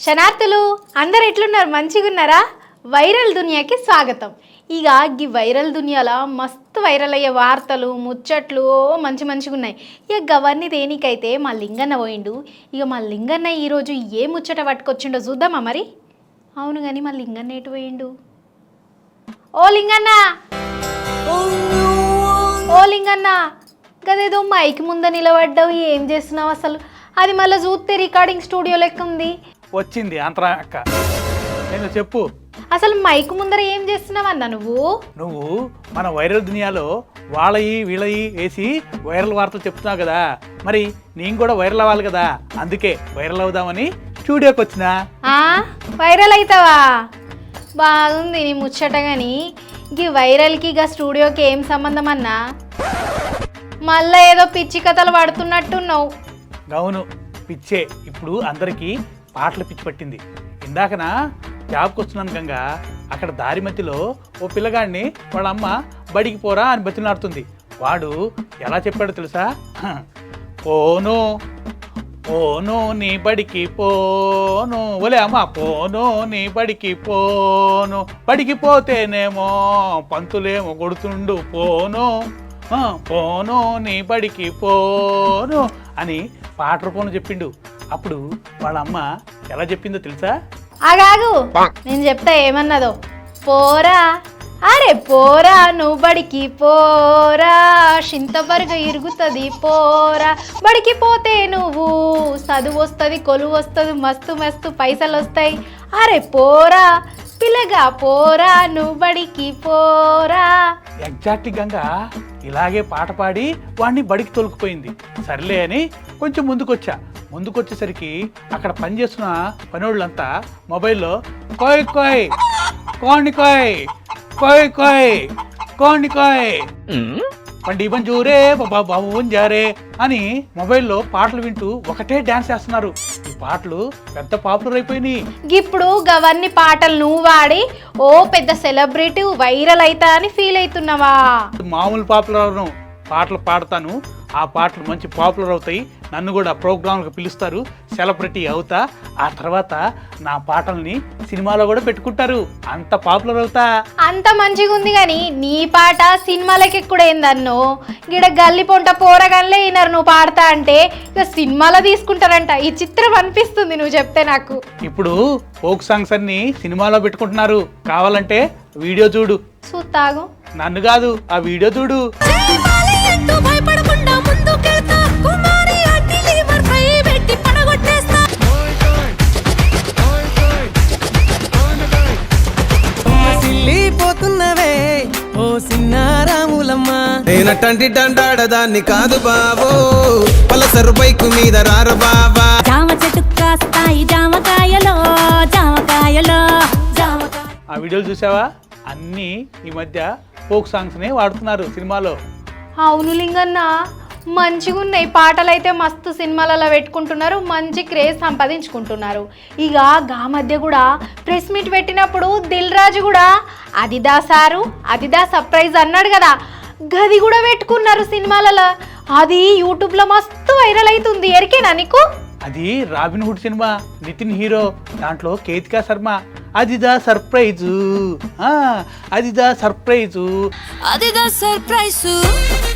శనార్థులు అందరు ఎట్లున్నారు? మంచిగా ఉన్నారా వైరల్ దునియాకి స్వాగతం. ఇక ఈ వైరల్ దునియాలో మస్తు వైరల్ అయ్యే వార్తలు ముచ్చట్లు మంచి మంచిగా ఉన్నాయి ఇక గవర్ని దేనికైతే మా లింగన్న పోయిండు. ఇక మా లింగన్న ఈరోజు ఏ ముచ్చట పట్టుకొచ్చిండో చూద్దామా మరి? అవును కానీ మా లింగన్న ఎటు పోయిండు? ఓ లింగన్న! ఓ లింగన్న! గదేదో మైక్ ముంద నిలబడ్డావు. ఏం చేస్తున్నావు అసలు? అది మళ్ళీ చూస్తే రికార్డింగ్ స్టూడియో లెక్క ఉంది. వచ్చింది అంతరా అక్క. నేను చెప్పు. అసలు మైక్ ముందర ఏం చేస్తున్నావన్నా నువ్వు? నువ్వు మన వైరల్ దునియాలో వాళ్ళయి వీళ్ళయి వేసి వైరల్ వార్తలు చెప్తున్నావు కదా. మరి నేను కూడా వైరల్ అవ్వాలి కదా. అందుకే వైరల్ అవుదామని స్టూడియోకి వచ్చిన. వైరల్ అవుతావా బాగుంది నీ ముచ్చట కానీ ఈ వైరల్కి ఇక స్టూడియోకి ఏం సంబంధం అన్నా? మళ్ళా ఏదో పిచ్చి కథలు పడుతున్నట్టున్నావు. గౌను పిచ్చే. ఇప్పుడు అందరికీ పాటలు పిచ్చి పట్టింది. ఇందాకన క్యాబ్కి వస్తున్నాను గంగా. అక్కడ దారి మధ్యలో ఓ పిల్లగాడిని వాళ్ళ అమ్మ బడికి పోరా అని బతిలాడుతుంది వాడు ఎలా చెప్పాడో తెలుసా? పోను పోను నీ బడికి పోను. ఒలే అమ్మ పోను నీ బడికి పోను. బడికి పోతేనేమో పంతులేమో కొడుతుండు. పోను పోను నీ బడికి పోను అని పాట రూపంలో చెప్పిండు. అప్పుడు వాళ్ళ అమ్మ ఎలా చెప్పిందో తెలుసా? ఆగాగు. నేను చెప్తా ఏమన్నదో. పోరా. అరే పోరా నువ్వు బడికి పోరా. చింతపరుగా ఇరుగుతుంది పోరా. బడికి పోతే నువ్వు చదువు వస్తుంది కొలువు వస్తుంది మస్తు మస్తు పైసలు వస్తాయి. అరే పోరా. పిల్లగా పోరా నువ్వు బడికి పోరా. ఎగ్జాక్ట్ గంగా. ఇలాగే పాట పాడి వాడిని బడికి తొలుకుపోయింది. సర్లే అని కొంచెం ముందుకొచ్చా. ముందుకొచ్చేసరికి అక్కడ పనిచేస్తున్న పనోళ్ళంతా మొబైల్లో కోయ్ కోయ్ కోణి కోయ్ కోయ్ కోయ్ కోణి కోయ్. పండి బంజూరే బాబా బాబు ఉంజారే అని మొబైల్లో పాటలు వింటూ ఒకటే డ్యాన్స్ చేస్తున్నారు. ఈ పాటలు పెద్ద పాపులర్ అయిపోయినాయి. ఇప్పుడు గవన్ని పాటలు నువ్వు వాడి ఓ పెద్ద సెలబ్రిటీ వైరల్ అవుతా అని ఫీల్ అవుతున్నావా? మామూలు పాపులర్ పాటలు పాడతాను. ఆ పాటలు మంచి పాపులర్ అవుతాయి. నన్ను కూడా ప్రోగ్రాంలకు పిలుస్తారు. సెలబ్రిటీ అవుతా. ఆ తర్వాత నా పాటల్ని సినిమాలో కూడా పెట్టుకుంటారు. అంత పాపులర్ అవుతా. అంత మంచిగా ఉంది కానీ నీ పాట సినిమాలకి ఎక్కుడైందన్నో గిడ గల్లి పొంట పోరగాన్లే అయినారు నువ్వు పాడతా అంటే ఇక సినిమాలో తీసుకుంటారంట. ఈ చిత్రం అనిపిస్తుంది నువ్వు చెప్తే నాకు. ఇప్పుడు ఫోక్ సాంగ్స్ అన్ని సినిమాలో పెట్టుకుంటున్నారు. కావాలంటే వీడియో చూడు. చూస్తాగు నన్ను కాదు ఆ వీడియో చూడు. సిల్లిపోతున్నవే ఓ సిన్నారాములమ్మ. నేనటంటి డండాడదాన్ని కాదు బాబో పలసరు బైకు మీద రార బాబా జామ చెట్టు కాస్తాయి జామకాయలో జామకాయలో జామకాయ ఆ వీడియోలు చూసావా? అన్నీ ఈ మధ్య ఫోక్ సాంగ్స్నే వాడుతున్నారు సినిమాలో. అవును లింగన్న మంచిగా ఉన్నాయి పాటలు అయితే మస్తు సినిమాలలో పెట్టుకుంటున్నారు. మంచి క్రేజ్ సంపాదించుకుంటున్నారు. ఇక గా మధ్య కూడా ప్రెస్ మీట్ పెట్టినప్పుడు దిల్ రాజు కూడా అదిదా సారు అదిదా సర్ప్రైజ్ అన్నాడు కదా. గది కూడా పెట్టుకున్నారు సినిమాలలో. అది యూట్యూబ్లో మస్తు వైరల్ అవుతుంది ఎరికేనా నీకు? అది Robin Hood cinema Nitin hero దాంట్లో కేతికా శర్మ అదిదా సర్ప్రైజు ఆ, అదిదా సర్ప్రైజు అదిదా సర్ప్రైజ్ అదిదా సర్ప్రైజ్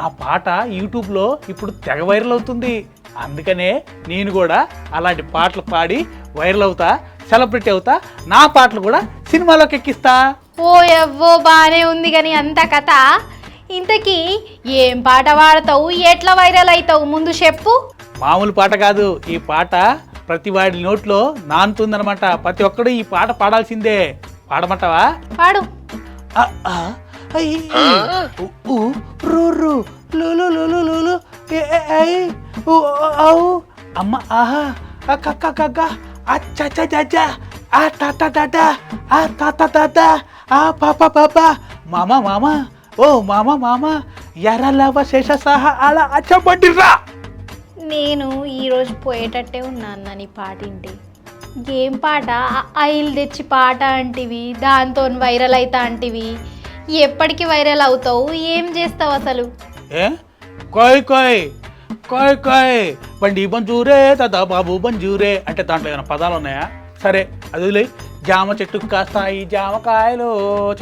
ఆ పాట యూట్యూబ్లో ఇప్పుడు తెగ వైరల్ అవుతుంది. అందుకనే నేను కూడా అలాంటి పాటలు పాడి వైరల్ అవుతా సెలబ్రిటీ అవుతా నా పాటలు కూడా సినిమాలోకి ఎక్కిస్తా. ఓ ఎవ్వో బాగానే ఉంది కానీ అంత కథ. ఇంతకీ ఏం పాట పాడతావు ఎట్లా వైరల్ అవుతావు ముందు చెప్పు. మామూలు పాట కాదు. ఈ పాట ప్రతి వాడి నోట్లో నానుతుందనమాట ప్రతి ఒక్కడు ఈ పాట పాడాల్సిందే. పాడమంటావా? పాడు. ఆ, ఆ, ఐ, ఉ, ఉ, రు, రు, లు, లు, లు, లు, లు, లు, ఏ, ఏ, ఐ, ఉ, ఔ, ఔ, అమ్మ ఆహా. ఆ, క, క, క, క, ఆ, చ, చ, ఆ, ట, ట, ట, ట, ఆ, త, త, త, త, ఆ, ప, ప, ప, ప, మామ మామ. ఓ మామ మామ. ఎర్రలవ శేష సహా అలా అచ్చబడ్డిరా నేను ఈరోజు పోయేటట్టే ఉన్నా అన్న నీ పాట? ఇంటి గేమ్ పాట ఆయిల్ తెచ్చి పాట అంటివి దాంతో వైరల్ అవుతా అంటివి. ఎప్పటికి వైరల్ అవుతావు? ఏం చేస్తావు అసలు? ఏ? కోయ్ కోయ్. కాయ్ కాయ్. బండి బంజూరే తాత బాబు బంజూరే. అంటే దాంట్లో ఏమైనా పదాలు ఉన్నాయా? సరే అది లే జామ చెట్టుకు కాస్తాయి జామకాయలు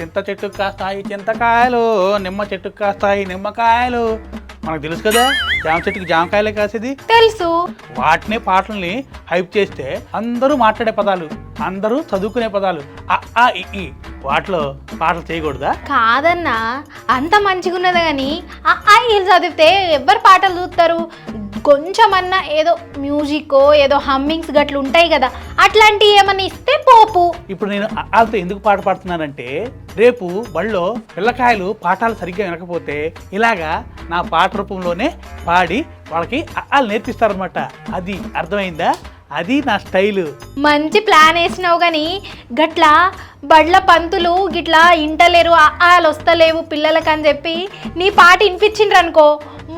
చింత చెట్టుకు కాస్తాయి చింతకాయలు నిమ్మ చెట్టుకు కాస్తాయి నిమ్మకాయలు. మనకు తెలుసు కదా? జామ చెట్టుకి జామకాయలే కాసేది? తెలుసు. వాటినే పాటల్ని హైప్ చేస్తే అందరూ మాట్లాడే పదాలు అందరూ చదువుకునే పదాలు అ, ఆ ఇ, ఈ వాటిలో పాటలు చేయకూడదా? కాదన్నా అంత మంచిగా ఉన్నది కానీ ఆ చదివితే ఎవ్వరు పాటలు చూస్తారు కొంచెమన్నా ఏదో మ్యూజిక్ ఏదో హమ్మింగ్స్ గట్లు ఉంటాయి కదా అట్లాంటివి ఏమన్నా ఇస్తే పోపు. ఇప్పుడు నేను అ, ఆలతో ఎందుకు పాట పాడుతున్నానంటే రేపు బళ్ళో పిల్లకాయలు పాఠాలు సరిగ్గా వినకపోతే ఇలాగా నా పాట రూపంలోనే పాడి వాళ్ళకి వాళ్ళు నేర్పిస్తారనమాట అది అర్థమైందా? అది నా స్టైలు. మంచి ప్లాన్ వేసినావు కానీ గట్లా బడ్ల పంతులు గిట్లా ఇంటలేరు ఆలు వస్తలేవు పిల్లలకి అని చెప్పి నీ పాట వినిపించిండ్రు అనుకో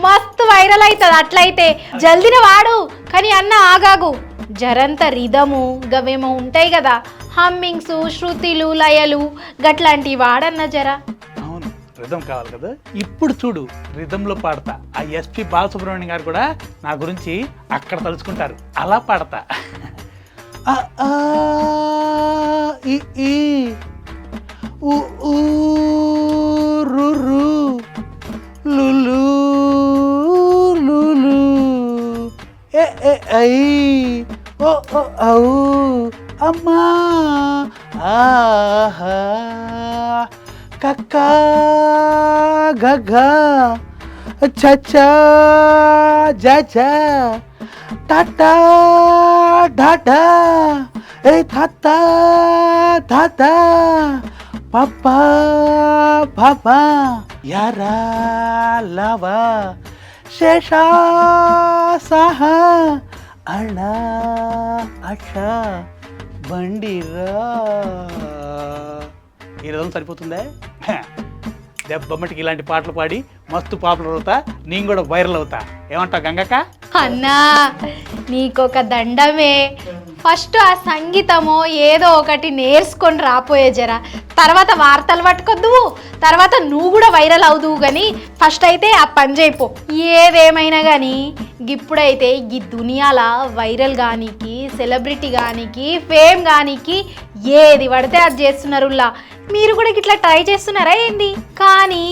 మస్తు వైరల్ అవుతుంది అట్లయితే. జల్దిన వాడు కానీ అన్న ఆగాగు. జరంత రిధము గవేమో ఉంటాయి కదా హమ్మింగ్స్ శృతిలు లయలు గట్లాంటివి వాడన్న జర. అవును రిధం కావాలి కదా. ఇప్పుడు చూడు రిధంలో పాడతా. ఆ ఎస్పి బాలసుబ్రహ్మణ్యం గారు కూడా నా గురించి అక్కడ తలుచుకుంటారు. అలా పాడతా. ఆ, ఆ, ఈ, ఈ, ఊ, ఊ, రు, ఏ, ఏ, ఐ, ఓ, ఓ, ఔ, అమ్మా ఆహా కక్క గగ చచ్చ జజ టట ఢట ఏ థత థత పప్ప పప యారా లవ శేష సాహా అణా అష బండిరా. ఈ రోజు సరిపోతుందే? దెబ్బమ్మటికి ఇలాంటి పాటలు పాడి మస్తు పాపులర్ అవుతా నేను కూడా వైరల్ అవుతా. ఏమంటావు గంగక్క? అన్నా నీకొక దండమే. ఫస్ట్ ఆ సంగీతమో ఏదో ఒకటి నేర్చుకొని రాపోయే జర. తర్వాత వార్తలు పట్టుకొద్దు తర్వాత నువ్వు కూడా వైరల్ అవుదువు కానీ ఫస్ట్ అయితే ఆ పని చేయిపో. ఏదేమైనా కానీ ఇప్పుడైతే ఈ దునియాల వైరల్ కానీకి సెలబ్రిటీ కానీకి ఫేమ్ కానీకి ఏది పడితే అది చేస్తున్నారులా మీరు కూడా ఇట్లా ట్రై చేస్తున్నారా ఏంది? కానీ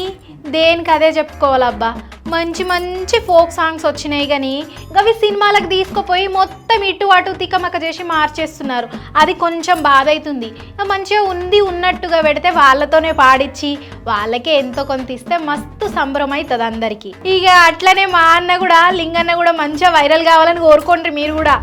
దేనికి అదే చెప్పుకోవాలబ్బా? మంచి మంచి ఫోక్ సాంగ్స్ వచ్చినాయి కానీ అవి సినిమాలకు తీసుకుపోయి మొత్తం ఇటు అటు తికమక చేసి మార్చేస్తున్నారు. అది కొంచెం బాధ అవుతుంది మంచిగా ఉంది ఉన్నట్టుగా పెడితే వాళ్ళతోనే పాడించి వాళ్ళకే ఎంతో కొంత ఇస్తే మస్తు సంబరం అవుతుంది అందరికీ. ఇక అట్లనే మా అన్న కూడా లింగన్న కూడా మంచిగా వైరల్ కావాలని కోరుకోండి మీరు కూడా.